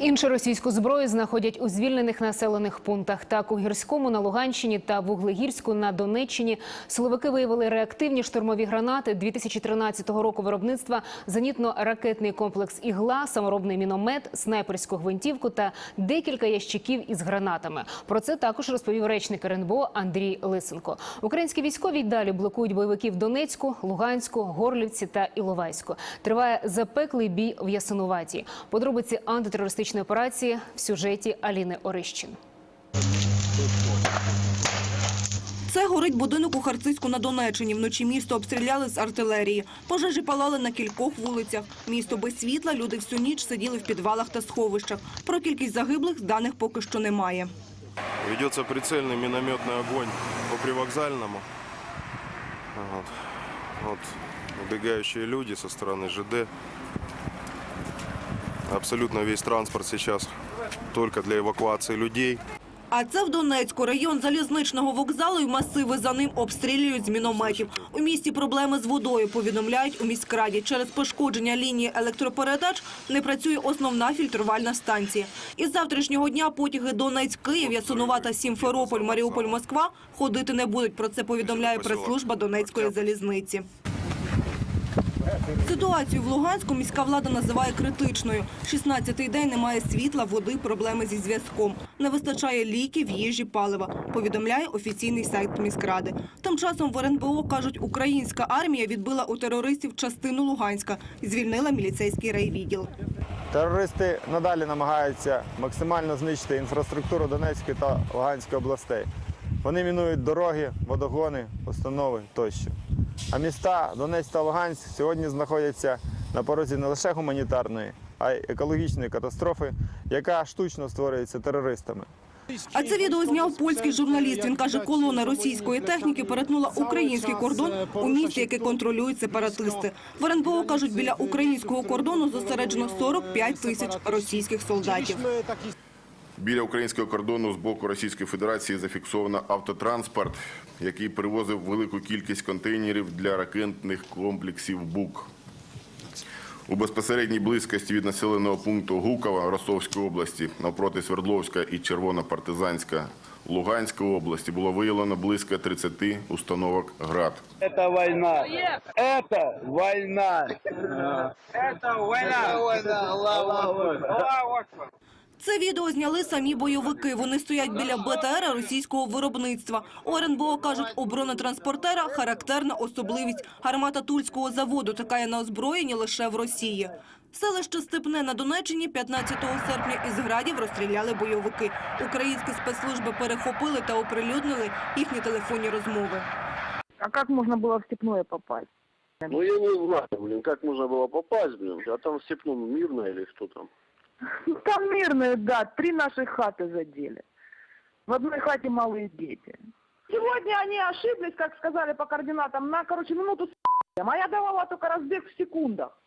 Іншу російську зброю знаходять у звільнених населених пунктах. Так, у Гірському на Луганщині та Вуглегірську на Донеччині силовики виявили реактивні штурмові гранати 2013 року виробництва, зенітно-ракетний комплекс «Ігла», саморобний міномет, снайперську гвинтівку та декілька ящиків із гранатами. Про це також розповів речник РНБО Андрій Лисенко. Українські військові й далі блокують бойовиків Донецьку, Луганську, Горлівці та Іловайську. Триває запеклий бій в Ясинуваті. Подробиці антитерористичної операції в сюжеті Аліни Орищин. Це горить будинок у Харцизьку на Донеччині. Вночі місто обстріляли з артилерії. Пожежі палали на кількох вулицях. Місто без світла, люди всю ніч сиділи в підвалах та сховищах. Про кількість загиблих даних поки що немає. Ведется прицельный минометный огонь по привокзальному. Вот. Вот убегающие люди со стороны ЖД. Абсолютно весь транспорт сейчас только для эвакуации людей. А це в Донецьку район залізничного вокзалу і масиви за ним обстрілюють з мінометів. У місті проблеми з водою, повідомляють у міськраді. Через пошкодження лінії електропередач не працює основна фільтрувальна станція. Із завтрашнього дня потяги Донець-Київ, Ясунувата, Сімферополь, Маріуполь, Москва ходити не будуть. Про це повідомляє прес-служба Донецької залізниці. Ситуацію в Луганську міська влада називає критичною. 16-й день немає світла, води, проблеми зі зв'язком. Не вистачає ліків, їжі, палива, повідомляє офіційний сайт міськради. Тим часом в РНБО кажуть, українська армія відбила у терористів частину Луганська і звільнила міліцейський райвідділ. Терористи надалі намагаються максимально знищити інфраструктуру Донецької та Луганської областей. Вони мінують дороги, водогони, установи тощо. А міста Донецьк та Луганськ сьогодні знаходяться на порозі не лише гуманітарної, а й екологічної катастрофи, яка штучно створюється терористами. А це відео зняв польський журналіст. Він каже, колона російської техніки перетнула український кордон у місті, яке контролюють сепаратисти. В РНБО кажуть, біля українського кордону зосереджено 45 тисяч російських солдатів. Біля українського кордону з боку Російської Федерації зафіксовано автотранспорт, який перевозив велику кількість контейнерів для ракетних комплексів БУК. У безпосередній близькості від населеного пункту Гукова Ростовської області навпроти Свердловська і Червонопартизанська Луганської області було виявлено близько 30 установок ГРАД. Это война. Это война. Это война. Це відео зняли самі бойовики. Вони стоять біля БТР російського виробництва. У РНБО кажуть, у бронетранспортера характерна особливість. Гармата Тульського заводу така є на озброєнні лише в Росії. Селище Степне на Донеччині 15 серпня із градів розстріляли бойовики. Українські спецслужби перехопили та оприлюднили їхні телефонні розмови. А как можно было в Степное попасть? Ну я не знаю, блин, как можно было попасть, блин. А там в Степном мирно или что там? Ну, Там мирные, да, три наших хаты задели. В одной хате малые дети. Сегодня они ошиблись, как сказали по координатам, на, короче, минуту с а я давала только разбег в секундах.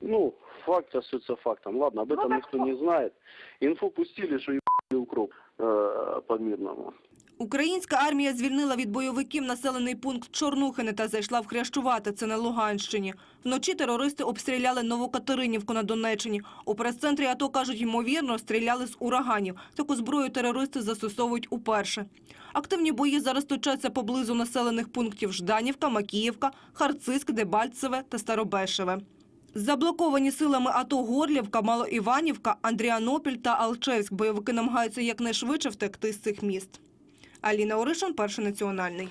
Ну, факт остается фактом. Ладно, об Ну, этом так никто что? не знает. Инфу пустили, что ебали укроп э, по мирному. Українська армія звільнила від бойовиків населений пункт Чорнухини та зайшла в Хрящувати, це на Луганщині. Вночі терористи обстріляли Новокатеринівку на Донеччині. У прес-центрі АТО, кажуть, ймовірно, стріляли з ураганів. Таку зброю терористи застосовують уперше. Активні бої зараз точаться поблизу населених пунктів Жданівка, Макіївка, Харциск, Дебальцеве та Старобешеве. Заблоковані силами АТО Горлівка, Малоіванівка, Андріанопіль та Алчевськ. Бойовики намагаються якнайшвидше втекти з цих міст. Аліна Оришин, Перший національний.